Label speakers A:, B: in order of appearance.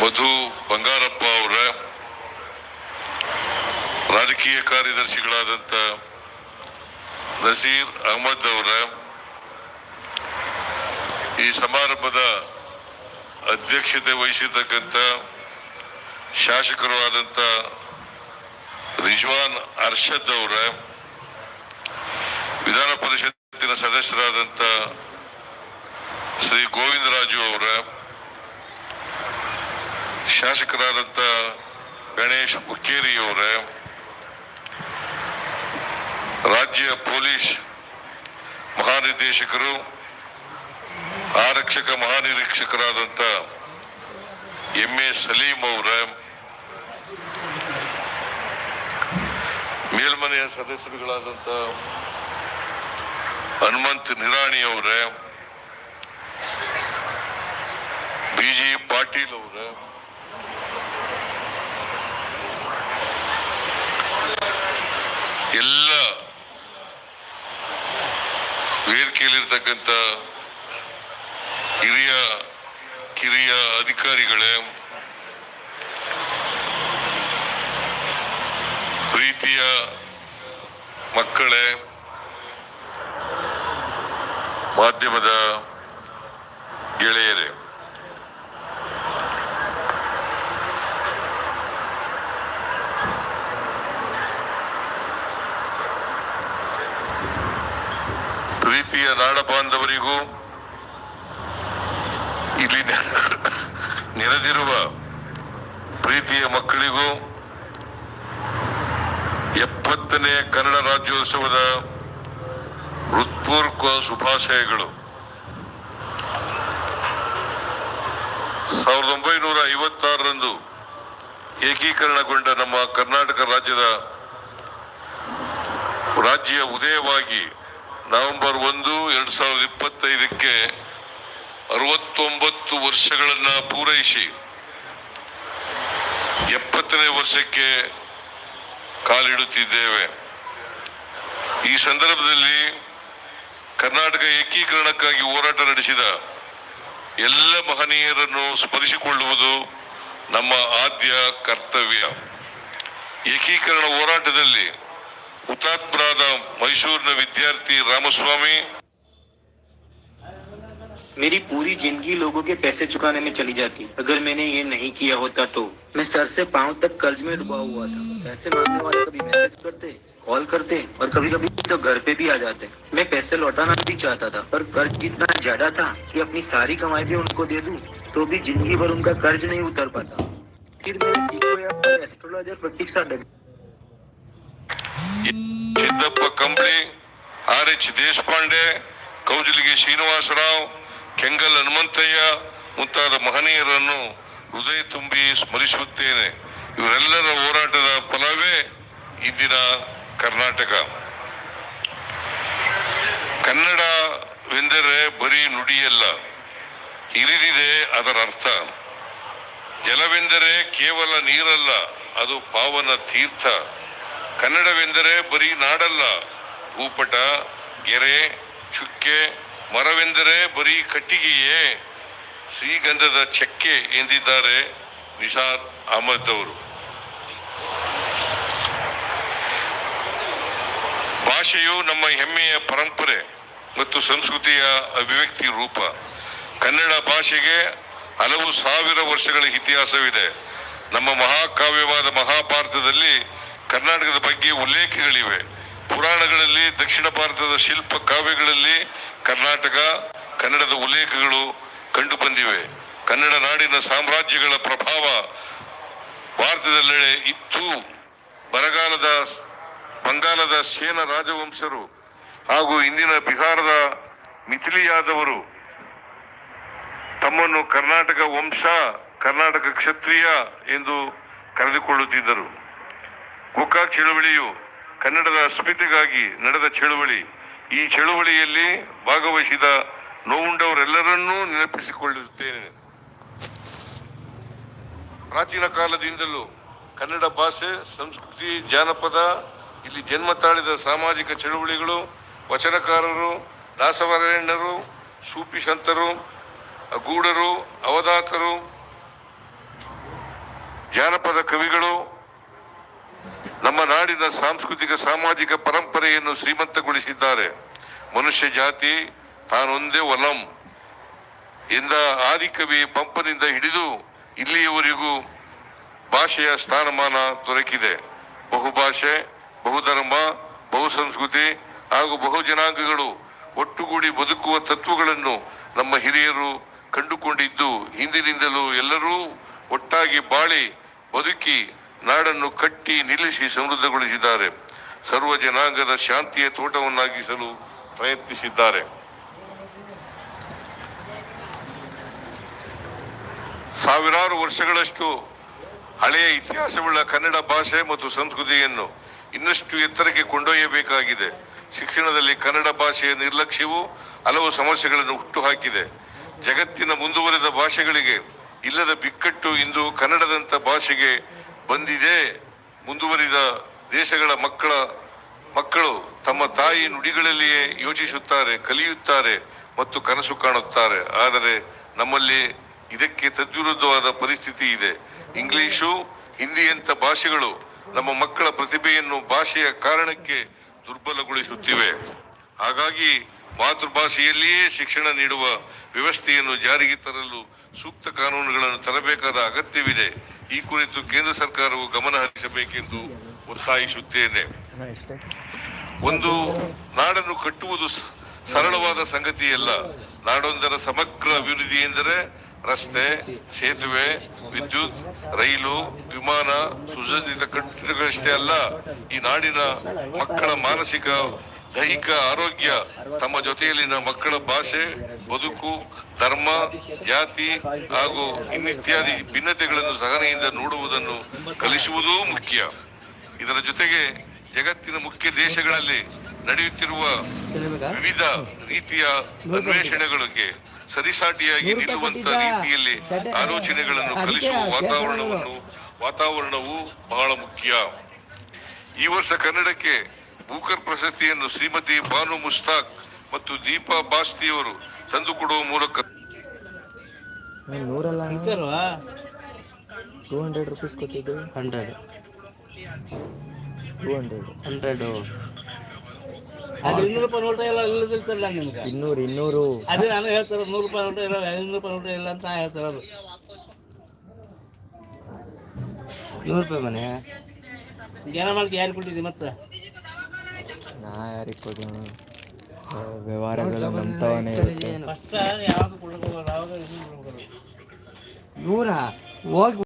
A: ಮಧು ಬಂಗಾರಪ್ಪ ಅವರ ರಾಜಕೀಯ ಕಾರ್ಯದರ್ಶಿಗಳಾದಂಥ ನಸೀರ್ ಅಹಮದ್ ಅವರ ಈ ಸಮಾರಂಭದ ಅಧ್ಯಕ್ಷತೆ ವಹಿಸಿರ್ತಕ್ಕಂಥ ಶಾಸಕರು ಆದಂಥ ರಿಜ್ವಾನ್ ಅರ್ಷದ್ ಅವರ, ವಿಧಾನ ಪರಿಷತ್ತಿನ ಸದಸ್ಯರಾದಂಥ ಶ್ರೀ ಗೋವಿಂದರಾಜು ಅವರ ಶಾಸಕರಾದಂಥ ಗಣೇಶ್ ಹುಕ್ಕೇರಿಯವರೇ ರಾಜ್ಯ ಪೊಲೀಸ್ ಮಹಾನಿರ್ದೇಶಕರು, ಆರಕ್ಷಕ ಮಹಾನಿರೀಕ್ಷಕರಾದಂಥ ಎಂ ಎ ಸಲೀಂ ಅವರ, ಮೇಲ್ಮನೆಯ ಸದಸ್ಯರುಗಳಾದಂಥ ಹನುಮಂತ್ ನಿರಾಣಿ ಅವರ ಬಿಜಿ ಪಾಟೀಲ್ ಅವರ ಎಲ್ಲ ವೇದಿಕೆಯಲ್ಲಿರ್ತಕ್ಕಂಥ ಹಿರಿಯ ಕಿರಿಯ ಅಧಿಕಾರಿಗಳೇ ಪ್ರೀತಿಯ ಮಕ್ಕಳೇ ಮಾಧ್ಯಮದ ಗೆಳೆಯರೇ. ಪ್ರೀತಿಯ ನಾಡ ಬಾಂಧವರಿಗೂ ಇಲ್ಲಿ ನೆರೆದಿರುವ ಪ್ರೀತಿಯ ಮಕ್ಕಳಿಗೂ ಎಪ್ಪತ್ತನೇ ಕನ್ನಡ ರಾಜ್ಯೋತ್ಸವದ ಹೃತ್ಪೂರ್ವಕ ಶುಭಾಶಯಗಳು. ಸಾವಿರದ ಒಂಬೈನೂರ ಐವತ್ತಾರರಂದು ಏಕೀಕರಣಗೊಂಡ ನಮ್ಮ ಕರ್ನಾಟಕ ರಾಜ್ಯದ ರಾಜ್ಯ ಉದಯವಾಗಿ ನವೆಂಬರ್ ಒಂದು, ಎರಡ್ ಸಾವಿರದ ಇಪ್ಪತ್ತೈದಕ್ಕೆ ಅರವತ್ತೊಂಬತ್ತು ವರ್ಷಗಳನ್ನ ಪೂರೈಸಿ, ಎಪ್ಪತ್ತನೇ ವರ್ಷಕ್ಕೆ ಕಾಲಿಡುತ್ತಿದ್ದೇವೆ. ಈ ಸಂದರ್ಭದಲ್ಲಿ ಕರ್ನಾಟಕ ಏಕೀಕರಣಕ್ಕಾಗಿ ಹೋರಾಟ ನಡೆಸಿದ ಎಲ್ಲ ಮಹನೀಯರನ್ನು ಸ್ಮರಿಸಿಕೊಳ್ಳುವುದು ನಮ್ಮ ಆದ್ಯ ಕರ್ತವ್ಯ. ಏಕೀಕರಣ ಹೋರಾಟದಲ್ಲಿ ಹುತಾತ್ಮರಾದ ಮೈಸೂರಿನ ವಿದ್ಯಾರ್ಥಿ ರಾಮಸ್ವಾಮಿ
B: मेरी पूरी जिंदगी लोगों के पैसे चुकाने में चली जाती अगर मैंने ये नहीं किया होता तो मैं सर से पांव तक कर्ज में डूबा हुआ था पैसे मांगने वाले कभी मैसेज करते कॉल करते और कभी कभी तो घर पे भी आ जाते मैं पैसे लौटाना भी चाहता था पर कर्ज इतना ज्यादा था कि अपनी सारी कमाई भी उनको दे दूं तो भी जिंदगी भर उनका कर्ज नहीं उतर पाता फिर मैंने सीखो ऐप पर एस्ट्रोलॉजर प्रतीक्षा दग
A: ಸಿದ್ದಪ್ಪ ಕಂಬಳಿ, ಆರ್ ಎಚ್ ದೇಶಪಾಂಡೆ, ಕೌಜಲಿಗೆ ಶ್ರೀನಿವಾಸರಾವ್, ಕೆಂಗಲ್ ಹನುಮಂತಯ್ಯ ಮುಂತಾದ ಮಹನೀಯರನ್ನು ಹೃದಯ ತುಂಬಿ ಸ್ಮರಿಸುತ್ತೇನೆ. ಇವರೆಲ್ಲರ ಹೋರಾಟದ ಫಲವೇ ಇಂದಿನ ಕರ್ನಾಟಕ. ಕನ್ನಡವೆಂದರೆ ಬರೀ ನುಡಿಯಲ್ಲ ಇರಿದಿದೆ ಅದರ ಅರ್ಥ. ಜಲವೆಂದರೆ ಕೇವಲ ನೀರಲ್ಲ, ಅದು ಪಾವನ ತೀರ್ಥ. ಕನ್ನಡವೆಂದರೆ ಬರೀ ನಾಡಲ್ಲ. ಭೂಪಟ, ಗೆರೆ, ಚುಕ್ಕೆ, ಮರವೆಂದರೆ ಬರೀ ಕಟ್ಟಿಗೆಯೇ. ಶ್ರೀಗಂಧದ ಚಕ್ಕೆ ಎಂದಿದ್ದಾರೆ ನಿಸಾರ್ ಅಹಮದ್ ಅವರು ಭಾಷೆಯು ನಮ್ಮ ಹೆಮ್ಮೆಯ ಪರಂಪರೆ ಮತ್ತು ಸಂಸ್ಕೃತಿಯ ಅಭಿವ್ಯಕ್ತಿ ರೂಪ. ಕನ್ನಡ ಭಾಷೆಗೆ ಹಲವು ಸಾವಿರ ವರ್ಷಗಳ ಇತಿಹಾಸವಿದೆ. ನಮ್ಮ ಮಹಾಕಾವ್ಯವಾದ ಮಹಾಭಾರತದಲ್ಲಿ ಕರ್ನಾಟಕದ ಬಗ್ಗೆ ಉಲ್ಲೇಖಗಳಿವೆ. ಪುರಾಣಗಳಲ್ಲಿ, ದಕ್ಷಿಣ ಭಾರತದ ಶಿಲ್ಪ ಕಾವ್ಯಗಳಲ್ಲಿ ಕರ್ನಾಟಕ, ಕನ್ನಡದ ಉಲ್ಲೇಖಗಳು ಕಂಡುಬಂದಿವೆ. ಕನ್ನಡ ನಾಡಿನ ಸಾಮ್ರಾಜ್ಯಗಳ ಪ್ರಭಾವ ಭಾರತದಲ್ಲೆಡೆ ಇತ್ತು. ಬರಗಾಲದ ಬಂಗಾಲದ ಸೇನ ರಾಜವಂಶರು ಹಾಗೂ ಇಂದಿನ ಬಿಹಾರದ ಮಿಥಿಲಿಯಾದವರು ತಮ್ಮನ್ನು ಕರ್ನಾಟಕ ವಂಶ, ಕರ್ನಾಟಕ ಕ್ಷತ್ರಿಯ ಎಂದು ಕರೆದುಕೊಳ್ಳುತ್ತಿದ್ದರು. ಗೋಕಾಕ್ ಚಳುವಳಿಯು ಕನ್ನಡದ ಅಸ್ಮಿತೆಗಾಗಿ ನಡೆದ ಚಳುವಳಿ. ಈ ಚಳುವಳಿಯಲ್ಲಿ ಭಾಗವಹಿಸಿದ ನೋವುಂಡವರೆಲ್ಲರನ್ನೂ ನೆನಪಿಸಿಕೊಳ್ಳುತ್ತೇನೆ. ಪ್ರಾಚೀನ ಕಾಲದಿಂದಲೂ ಕನ್ನಡ ಭಾಷೆ, ಸಂಸ್ಕೃತಿ, ಜಾನಪದ, ಇಲ್ಲಿ ಜನ್ಮ ತಾಳಿದ ಸಾಮಾಜಿಕ ಚಳುವಳಿಗಳು, ವಚನಕಾರರು, ದಾಸವರೇಣ್ಯರು ಸೂಪಿ ಸಂತರು ಗೂಡರು ಅವಧಾತರು, ಜಾನಪದ ಕವಿಗಳು ನಮ್ಮ ನಾಡಿನ ಸಾಂಸ್ಕೃತಿಕ, ಸಾಮಾಜಿಕ ಪರಂಪರೆಯನ್ನು ಶ್ರೀಮಂತಗೊಳಿಸಿದ್ದಾರೆ. ಮನುಷ್ಯ ಜಾತಿ, ತಾನೊಂದೇ ಒಲಂ. ಎಂದ ಆದಿಕವಿ ಪಂಪನಿಂದ ಹಿಡಿದು ಇಲ್ಲಿಯವರೆಗೂ ಭಾಷೆಯ ಸ್ಥಾನಮಾನ ದೊರಕಿದೆ. ಬಹುಭಾಷೆ, ಬಹುಧರ್ಮ, ಬಹುಸಂಸ್ಕೃತಿ ಹಾಗೂ ಬಹುಜನಾಂಗಗಳು ಒಟ್ಟುಗೂಡಿ ಬದುಕುವ ತತ್ವಗಳನ್ನು ನಮ್ಮ ಹಿರಿಯರು ಕಂಡುಕೊಂಡಿದ್ದು, ಹಿಂದಿನಿಂದಲೂ ಎಲ್ಲರೂ ಒಟ್ಟಾಗಿ ಬಾಳಿ ಬದುಕಿ ನಾಡನ್ನು ಕಟ್ಟಿ ನಿಲ್ಲಿಸಿ ಸಮೃದ್ಧಗೊಳಿಸಿದ್ದಾರೆ. ಸರ್ವ ಜನಾಂಗದ ಶಾಂತಿಯ ತೋಟವನ್ನಾಗಿಸಲು ಪ್ರಯತ್ನಿಸಿದ್ದಾರೆ. ಸಾವಿರಾರು ವರ್ಷಗಳಷ್ಟು ಹಳೆಯ ಇತಿಹಾಸವುಳ್ಳ ಕನ್ನಡ ಭಾಷೆ ಮತ್ತು ಸಂಸ್ಕೃತಿಯನ್ನು ಇನ್ನಷ್ಟು ಎತ್ತರಕ್ಕೆ ಕೊಂಡೊಯ್ಯಬೇಕಾಗಿದೆ. ಶಿಕ್ಷಣದಲ್ಲಿ ಕನ್ನಡ ಭಾಷೆಯ ನಿರ್ಲಕ್ಷ್ಯವು ಹಲವು ಸಮಸ್ಯೆಗಳನ್ನು ಹುಟ್ಟುಹಾಕಿದೆ. ಜಗತ್ತಿನ ಮುಂದುವರೆದ ಭಾಷೆಗಳಿಗೆ ಇಲ್ಲದ ಬಿಕ್ಕಟ್ಟು ಇಂದು ಕನ್ನಡದಂಥ ಭಾಷೆಗೆ ಬಂದಿದೆ. ಮುಂದುವರಿದ ದೇಶಗಳ ಮಕ್ಕಳ ಮಕ್ಕಳು ತಮ್ಮ ತಾಯಿ ನುಡಿಗಳಲ್ಲಿಯೇ ಯೋಚಿಸುತ್ತಾರೆ, ಕಲಿಯುತ್ತಾರೆ ಮತ್ತು ಕನಸು ಕಾಣುತ್ತಾರೆ. ಆದರೆ ನಮ್ಮಲ್ಲಿ ಇದಕ್ಕೆ ತದ್ವಿರುದ್ಧವಾದ ಪರಿಸ್ಥಿತಿ ಇದೆ. ಇಂಗ್ಲಿಶು, ಹಿಂದಿಯಂಥ ಭಾಷೆಗಳು ನಮ್ಮ ಮಕ್ಕಳ ಪ್ರತಿಭೆಯನ್ನು ಭಾಷೆಯ ಕಾರಣಕ್ಕೆ ದುರ್ಬಲಗೊಳಿಸುತ್ತಿವೆ. ಹಾಗಾಗಿ ಮಾತೃಭಾಷೆಯಲ್ಲಿಯೇ ಶಿಕ್ಷಣ ನೀಡುವ ವ್ಯವಸ್ಥೆಯನ್ನು ಜಾರಿಗೆ ತರಲು ಸೂಕ್ತ ಕಾನೂನುಗಳನ್ನು ತರಬೇಕಾದ ಅಗತ್ಯವಿದೆ. ಈ ಕುರಿತು ಕೇಂದ್ರ ಸರ್ಕಾರವು ಗಮನ ಹರಿಸಬೇಕೆಂದು ಒತ್ತಾಯಿಸುತ್ತೇನೆ. ಒಂದು, ನಾಡನ್ನು ಕಟ್ಟುವುದು ಸರಳವಾದ ಸಂಗತಿಯಲ್ಲ. ನಾಡೊಂದರ ಸಮಗ್ರ ಅಭಿವೃದ್ಧಿ ಎಂದರೆ ರಸ್ತೆ, ಸೇತುವೆ, ವಿದ್ಯುತ್, ರೈಲು, ವಿಮಾನ, ಸುಸಜ್ಜಿತ ಕಟ್ಟಡಗಳಷ್ಟೇ ಅಲ್ಲ, ಈ ನಾಡಿನ ಮಕ್ಕಳ ಮಾನಸಿಕ ದೈಹಿಕ ಆರೋಗ್ಯ, ತಮ್ಮ ಜೊತೆಯಲ್ಲಿನ ಮಕ್ಕಳ ಭಾಷೆ, ಬದುಕು, ಧರ್ಮ, ಜಾತಿ ಹಾಗೂ ಇನ್ನಿತ್ಯಾದಿ ಭಿನ್ನತೆಗಳನ್ನು ಸಹನೆಯಿಂದ ನೋಡುವುದನ್ನು ಕಲಿಸುವುದೂ ಮುಖ್ಯ. ಇದರ ಜೊತೆಗೆ ಜಗತ್ತಿನ ಮುಖ್ಯ ದೇಶಗಳಲ್ಲಿ ನಡೆಯುತ್ತಿರುವ ವಿವಿಧ ರೀತಿಯ ಅನ್ವೇಷಣೆಗಳಿಗೆ ಸರಿಸಾಟಿಯಾಗಿ ನಿಲ್ಲುವಂತ ರೀತಿಯಲ್ಲಿ ಆಲೋಚನೆಗಳನ್ನು ಕಲಿಸುವ ವಾತಾವರಣವನ್ನು, ವಾತಾವರಣವು ಬಹಳ ಮುಖ್ಯ. ಈ ವರ್ಷ ಕನ್ನಡಕ್ಕೆ ಬೂಕರ್ ಪ್ರಶಸ್ತಿಯನ್ನು ಶ್ರೀಮತಿ ಬಾನು ಮುಸ್ತಾಕ್ ಮತ್ತು ದೀಪಾ ಬಾಸ್ತಿಯವರು ತಂದುಕೊಡುವ ಮೂಲಕ
C: ನೂರಲ್ಲ ಟೂ ಹಂಡ್ರೆಡ್ ರುಪೀಸ್ ಕೊಟ್ಟಿದ್ದು.
D: ಹಂಡ್ರೆಡ್.
C: Two hundred.
D: ಹಂಡ್ರೆಡು ಅದು ಇನ್ನೂರು ರೂಪಾಯಿ ನೋಟ ಎಲ್ಲ ಇಲ್ಲ ಸಿಗ್ತಾರಲ್ಲ ನಿಮ್ಗೆ.
C: ಇನ್ನೂರು ಇನ್ನೂರು.
D: ಅದೇ ನಾನು ಹೇಳ್ತಾರೆ ನೂರು ರೂಪಾಯಿ ನೋಟ ಇಲ್ಲ ಐನೂರು ರೂಪಾಯಿ ನೋಟ ಇಲ್ಲ ಅಂತ ಹೇಳ್ತಾರೆ ಅದು. ನೂರು ರೂಪಾಯಿ ಮನೆ. ಜನ ಮಾಡ್ಕೆ ಯಾರು ಕೊಟ್ಟಿದ್ದಿ ಮತ್ತೆ?
C: ಯಾರಿಗೆ ಕೊಡೋಣ ವ್ಯವಹಾರಗಳು ನಂಬ್ತಾವನೇ ಇರುತ್ತೆ.
E: ನೂರ ಹೋಗಿ